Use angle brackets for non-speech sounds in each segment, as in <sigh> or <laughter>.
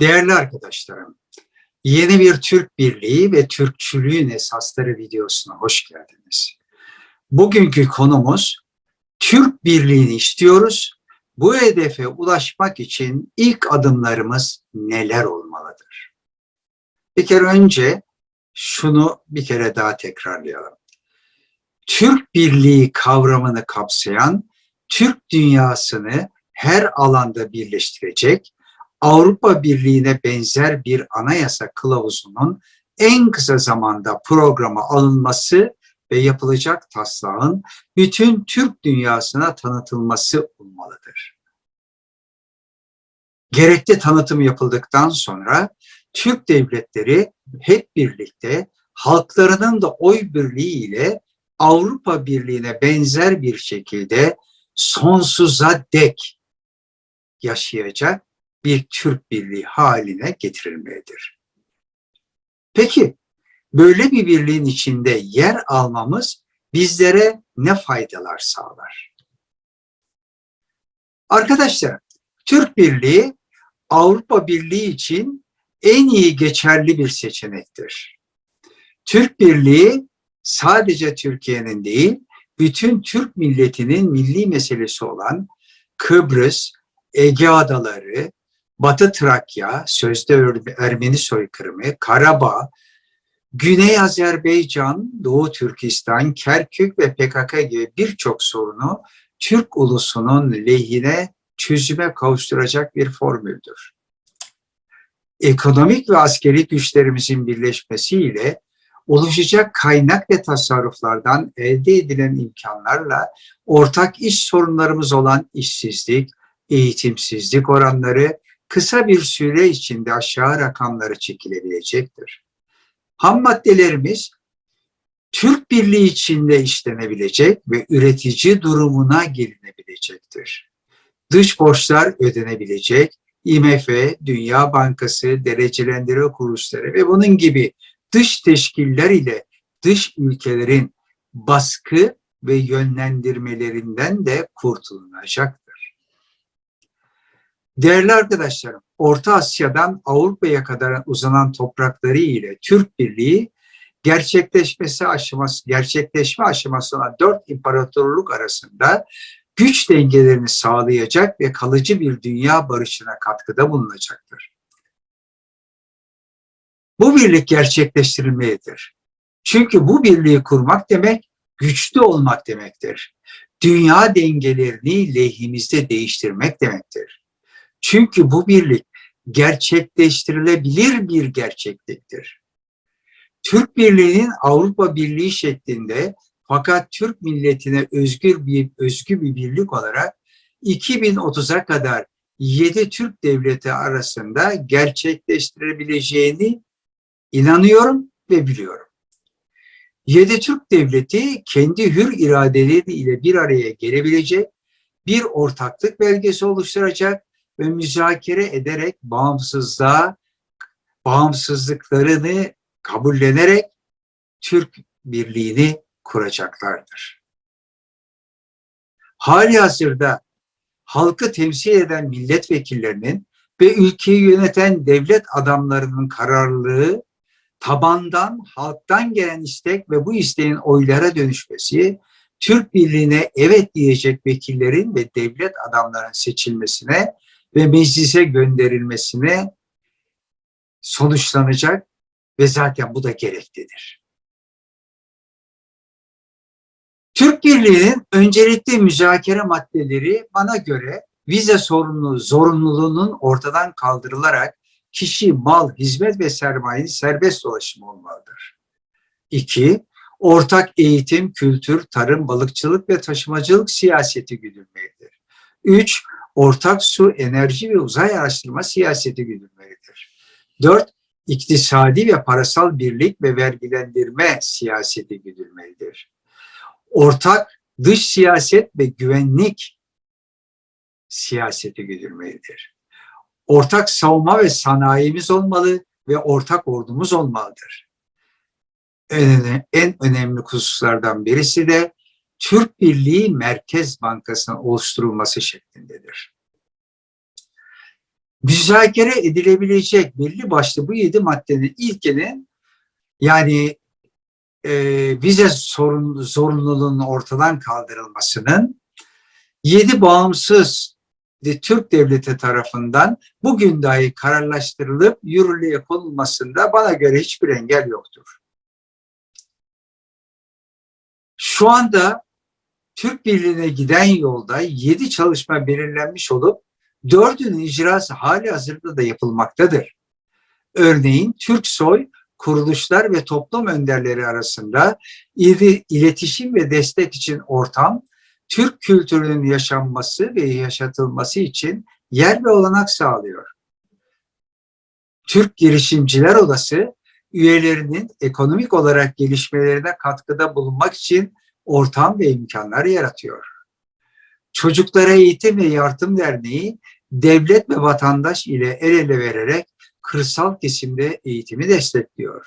Değerli arkadaşlarım, yeni bir Türk Birliği ve Türkçülüğün esasları videosuna hoş geldiniz. Bugünkü konumuz Türk Birliği'ni istiyoruz. Bu hedefe ulaşmak için ilk adımlarımız neler olmalıdır? Bir kere önce şunu bir kere daha tekrarlayalım. Türk Birliği kavramını kapsayan Türk dünyasını her alanda birleştirecek Avrupa Birliği'ne benzer bir anayasa kılavuzunun en kısa zamanda programa alınması ve yapılacak taslağın bütün Türk dünyasına tanıtılması olmalıdır. Gerekli tanıtım yapıldıktan sonra Türk devletleri hep birlikte halklarının da oy birliği ile Avrupa Birliği'ne benzer bir şekilde sonsuza dek yaşayacak bir Türk Birliği haline getirilmelidir. Peki böyle bir birliğin içinde yer almamız bizlere ne faydalar sağlar? Arkadaşlar, Türk Birliği Avrupa Birliği için en iyi geçerli bir seçenektir. Türk Birliği sadece Türkiye'nin değil, bütün Türk milletinin milli meselesi olan Kıbrıs, Ege Adaları, Batı Trakya, sözde Ermeni soykırımı, Karabağ, Güney Azerbaycan, Doğu Türkistan, Kerkük ve PKK gibi birçok sorunu Türk ulusunun lehine çözüme kavuşturacak bir formüldür. Ekonomik ve askeri güçlerimizin birleşmesiyle oluşacak kaynak ve tasarruflardan elde edilen imkanlarla ortak iş sorunlarımız olan işsizlik, eğitimsizlik oranları kısa bir süre içinde aşağı rakamları çekilebilecektir. Ham maddelerimiz Türk Birliği içinde işlenebilecek ve üretici durumuna gelinebilecektir. Dış borçlar ödenebilecek, IMF, Dünya Bankası, derecelendirme kuruluşları ve bunun gibi dış teşkiller ile dış ülkelerin baskı ve yönlendirmelerinden de kurtulunacaktır. Değerli arkadaşlarım, Orta Asya'dan Avrupa'ya kadar uzanan toprakları ile Türk Birliği gerçekleşmesi aşaması, gerçekleşme aşaması olan dört imparatorluk arasında güç dengelerini sağlayacak ve kalıcı bir dünya barışına katkıda bulunacaktır. Bu birlik gerçekleştirilmelidir. Çünkü bu birliği kurmak demek güçlü olmak demektir. Dünya dengelerini lehimizde değiştirmek demektir. Çünkü bu birlik gerçekleştirilebilir bir gerçekliktir. Türk Birliği'nin Avrupa Birliği şeklinde fakat Türk milletine özgür bir özgü bir birlik olarak 2030'a kadar 7 Türk devleti arasında gerçekleştirebileceğini inanıyorum ve biliyorum. Yedi Türk devleti kendi hür iradeleri ile bir araya gelebilecek bir ortaklık belgesi oluşturacak ve müzakere ederek bağımsızlığa, bağımsızlıklarını kabullenerek Türk birliğini kuracaklardır. Hali hazırda halkı temsil eden milletvekillerinin ve ülkeyi yöneten devlet adamlarının kararlılığı tabandan, halktan gelen istek ve bu isteğin oylara dönüşmesi, Türk Birliği'ne evet diyecek vekillerin ve devlet adamlarının seçilmesine ve meclise gönderilmesine sonuçlanacak ve zaten bu da gereklidir. Türk Birliği'nin öncelikli müzakere maddeleri bana göre vize sorumluluğu zorunluluğunun ortadan kaldırılarak kişi, mal, hizmet ve sermayenin serbest dolaşımı olmalıdır. İki, ortak eğitim, kültür, tarım, balıkçılık ve taşımacılık siyaseti güdülmelidir. Üç, ortak su, enerji ve uzay araştırma siyaseti güdülmelidir. Dört, iktisadi ve parasal birlik ve vergilendirme siyaseti güdülmelidir. Ortak dış siyaset ve güvenlik siyaseti güdülmelidir ortak savunma ve sanayimiz olmalı ve ortak ordumuz olmalıdır. En, en önemli hususlardan birisi de Türk Birliği Merkez Bankası'nın oluşturulması şeklindedir. müzakere edilebilecek belli başlı bu yedi maddenin ilkinin yani e, vize sorun, zorunluluğunun ortadan kaldırılmasının yedi bağımsız de, Türk devleti tarafından bugün dahi kararlaştırılıp yürürlüğe konulmasında bana göre hiçbir engel yoktur. Şu anda Türk Birliği'ne giden yolda yedi çalışma belirlenmiş olup dördünün icrası hali hazırda da yapılmaktadır. Örneğin Türk soy kuruluşlar ve toplum önderleri arasında iletişim ve destek için ortam, Türk kültürünün yaşanması ve yaşatılması için yer ve olanak sağlıyor. Türk Girişimciler Odası üyelerinin ekonomik olarak gelişmelerine katkıda bulunmak için ortam ve imkanlar yaratıyor. Çocuklara Eğitim ve Yardım Derneği devlet ve vatandaş ile el ele vererek kırsal kesimde eğitimi destekliyor.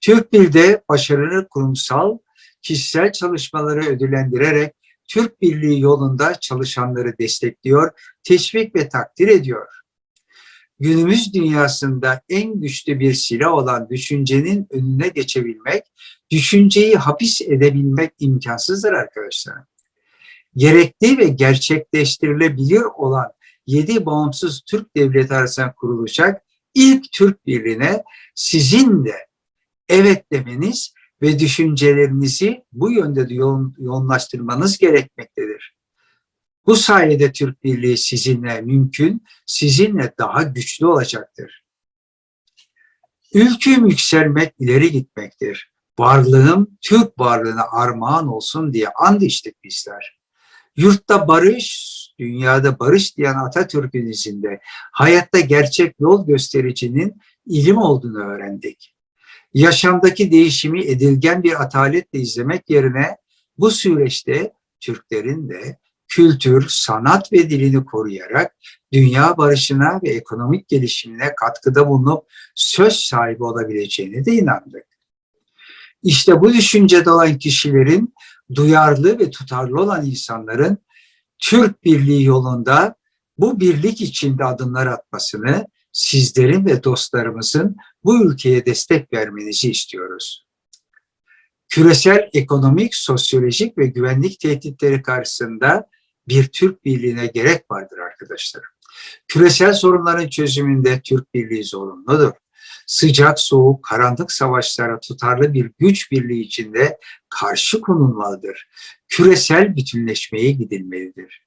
Türk Bir'de başarılı kurumsal, kişisel çalışmaları ödüllendirerek Türk Birliği yolunda çalışanları destekliyor, teşvik ve takdir ediyor. Günümüz dünyasında en güçlü bir silah olan düşüncenin önüne geçebilmek, düşünceyi hapis edebilmek imkansızdır arkadaşlar. Gerekli ve gerçekleştirilebilir olan yedi bağımsız Türk devleti arasında kurulacak ilk Türk Birliği'ne sizin de evet demeniz ve düşüncelerinizi bu yönde de yoğun, yoğunlaştırmanız gerekmektedir. Bu sayede Türk Birliği sizinle mümkün, sizinle daha güçlü olacaktır. Ülküm yükselmek, ileri gitmektir. Varlığım Türk varlığına armağan olsun diye and içtik bizler. Yurtta barış, dünyada barış diyen Atatürk'ün izinde hayatta gerçek yol göstericinin ilim olduğunu öğrendik. Yaşamdaki değişimi edilgen bir ataletle izlemek yerine bu süreçte Türklerin de kültür, sanat ve dilini koruyarak dünya barışına ve ekonomik gelişimine katkıda bulunup söz sahibi olabileceğine de inandık. İşte bu düşüncede olan kişilerin, duyarlı ve tutarlı olan insanların Türk Birliği yolunda bu birlik içinde adımlar atmasını sizlerin ve dostlarımızın bu ülkeye destek vermenizi istiyoruz. Küresel ekonomik, sosyolojik ve güvenlik tehditleri karşısında bir Türk Birliği'ne gerek vardır arkadaşlarım. Küresel sorunların çözümünde Türk Birliği zorunludur. Sıcak, soğuk, karanlık savaşlara tutarlı bir güç birliği içinde karşı konulmalıdır. Küresel bütünleşmeye gidilmelidir.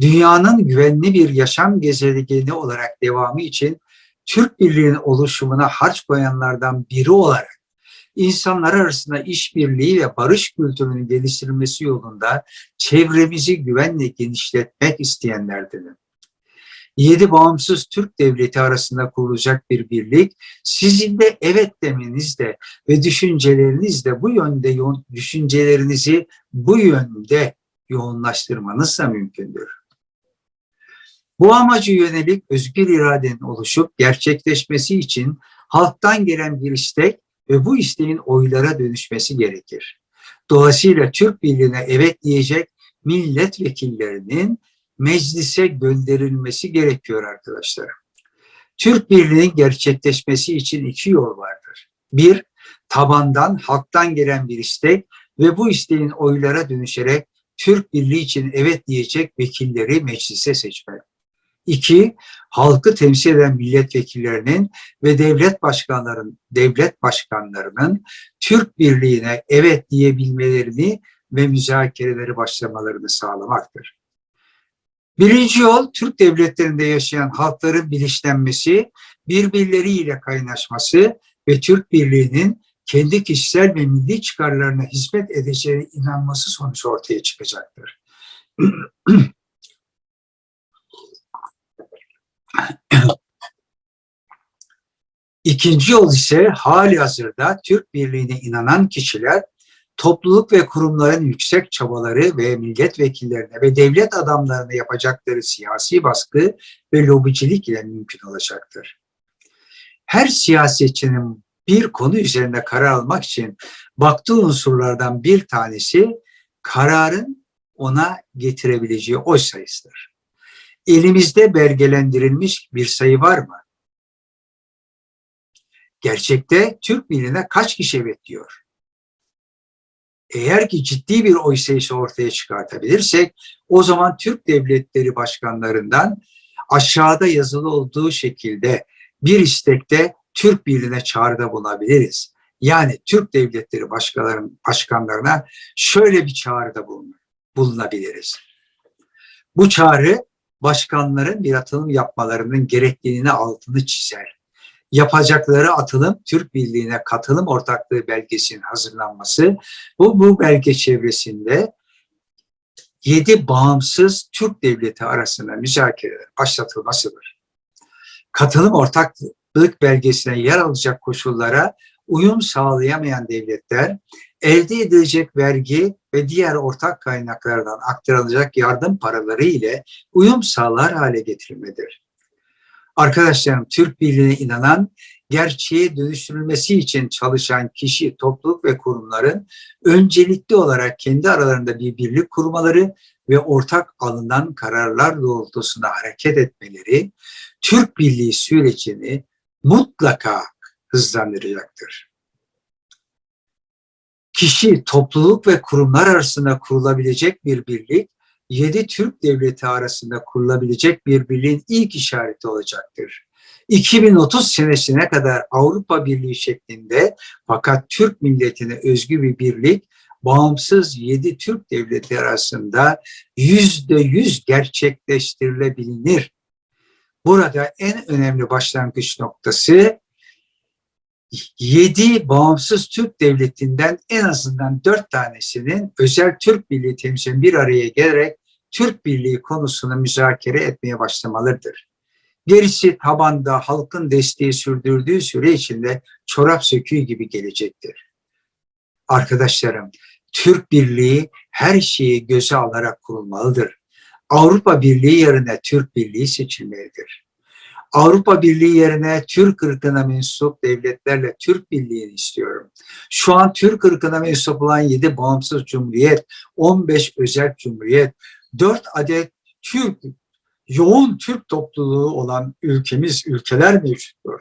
Dünyanın güvenli bir yaşam gezegeni olarak devamı için Türk Birliği'nin oluşumuna harç koyanlardan biri olarak insanlar arasında işbirliği ve barış kültürünün geliştirilmesi yolunda çevremizi güvenle genişletmek isteyenlerdenim. Yedi bağımsız Türk devleti arasında kurulacak bir birlik, sizin de evet demenizle ve düşüncelerinizle bu yönde düşüncelerinizi bu yönde yoğunlaştırmanız da mümkündür. Bu amacı yönelik özgür iradenin oluşup gerçekleşmesi için halktan gelen bir istek ve bu isteğin oylara dönüşmesi gerekir. Dolayısıyla Türk Birliği'ne evet diyecek milletvekillerinin meclise gönderilmesi gerekiyor arkadaşlar. Türk Birliği'nin gerçekleşmesi için iki yol vardır. Bir, tabandan, halktan gelen bir istek ve bu isteğin oylara dönüşerek Türk Birliği için evet diyecek vekilleri meclise seçmek. İki, halkı temsil eden milletvekillerinin ve devlet başkanlarının, devlet başkanlarının Türk Birliği'ne evet diyebilmelerini ve müzakereleri başlamalarını sağlamaktır. Birinci yol Türk devletlerinde yaşayan halkların bilinçlenmesi, birbirleriyle kaynaşması ve Türk Birliği'nin kendi kişisel ve milli çıkarlarına hizmet edeceğine inanması sonucu ortaya çıkacaktır. <clears throat> İkinci yol ise hali hazırda Türk Birliği'ne inanan kişiler topluluk ve kurumların yüksek çabaları ve milletvekillerine ve devlet adamlarına yapacakları siyasi baskı ve lobicilik ile mümkün olacaktır. Her siyasetçinin bir konu üzerinde karar almak için baktığı unsurlardan bir tanesi kararın ona getirebileceği oy sayısıdır. Elimizde belgelendirilmiş bir sayı var mı? Gerçekte Türk milline kaç kişi evet diyor? Eğer ki ciddi bir oy sayısı ortaya çıkartabilirsek o zaman Türk devletleri başkanlarından aşağıda yazılı olduğu şekilde bir istekte Türk Birliği'ne çağrıda bulunabiliriz. Yani Türk devletleri başkaların, başkanlarına şöyle bir çağrıda bulun, bulunabiliriz. Bu çağrı başkanların bir atılım yapmalarının gerekliliğini altını çizer. Yapacakları atılım Türk Birliği'ne katılım ortaklığı belgesinin hazırlanması. Bu, bu belge çevresinde yedi bağımsız Türk devleti arasında müzakereler başlatılmasıdır. Katılım ortaklık belgesine yer alacak koşullara uyum sağlayamayan devletler elde edilecek vergi ve diğer ortak kaynaklardan aktarılacak yardım paraları ile uyum sağlar hale getirilmedir. Arkadaşlarım Türk Birliği'ne inanan, gerçeğe dönüştürülmesi için çalışan kişi, topluluk ve kurumların öncelikli olarak kendi aralarında bir birlik kurmaları ve ortak alınan kararlar doğrultusunda hareket etmeleri Türk Birliği sürecini mutlaka hızlandıracaktır. Kişi, topluluk ve kurumlar arasında kurulabilecek bir birlik, yedi Türk devleti arasında kurulabilecek bir birliğin ilk işareti olacaktır. 2030 senesine kadar Avrupa Birliği şeklinde fakat Türk milletine özgü bir birlik bağımsız yedi Türk devleti arasında yüzde yüz gerçekleştirilebilir. Burada en önemli başlangıç noktası yedi bağımsız Türk devletinden en azından dört tanesinin özel Türk Birliği temsilcinin bir araya gelerek Türk Birliği konusunu müzakere etmeye başlamalıdır. Gerisi tabanda halkın desteği sürdürdüğü süre içinde çorap söküğü gibi gelecektir. Arkadaşlarım, Türk Birliği her şeyi göze alarak kurulmalıdır. Avrupa Birliği yerine Türk Birliği seçilmelidir. Avrupa Birliği yerine Türk ırkına mensup devletlerle Türk Birliği'ni istiyorum. Şu an Türk ırkına mensup olan 7 bağımsız cumhuriyet, 15 özel cumhuriyet, 4 adet Türk, yoğun Türk topluluğu olan ülkemiz, ülkeler mevcuttur.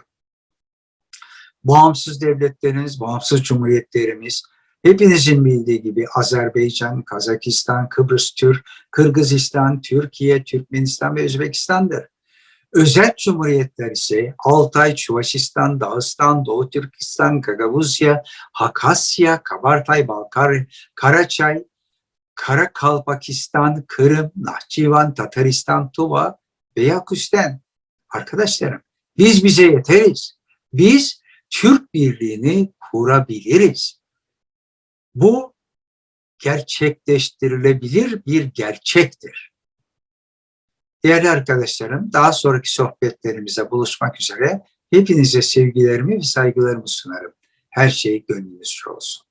Bağımsız devletlerimiz, bağımsız cumhuriyetlerimiz, hepinizin bildiği gibi Azerbaycan, Kazakistan, Kıbrıs Türk, Kırgızistan, Türkiye, Türkmenistan ve Özbekistan'dır. Özel cumhuriyetler ise Altay, Çuvaşistan, Dağıstan, Doğu Türkistan, Gagavuzya, Hakasya, Kabartay, Balkar, Karaçay, Karakalpakistan, Kırım, Nahçıvan, Tataristan, Tuva ve Yakuşten. Arkadaşlarım biz bize yeteriz. Biz Türk Birliği'ni kurabiliriz. Bu gerçekleştirilebilir bir gerçektir. Değerli arkadaşlarım, daha sonraki sohbetlerimize buluşmak üzere hepinize sevgilerimi ve saygılarımı sunarım. Her şey gönlünüzce olsun.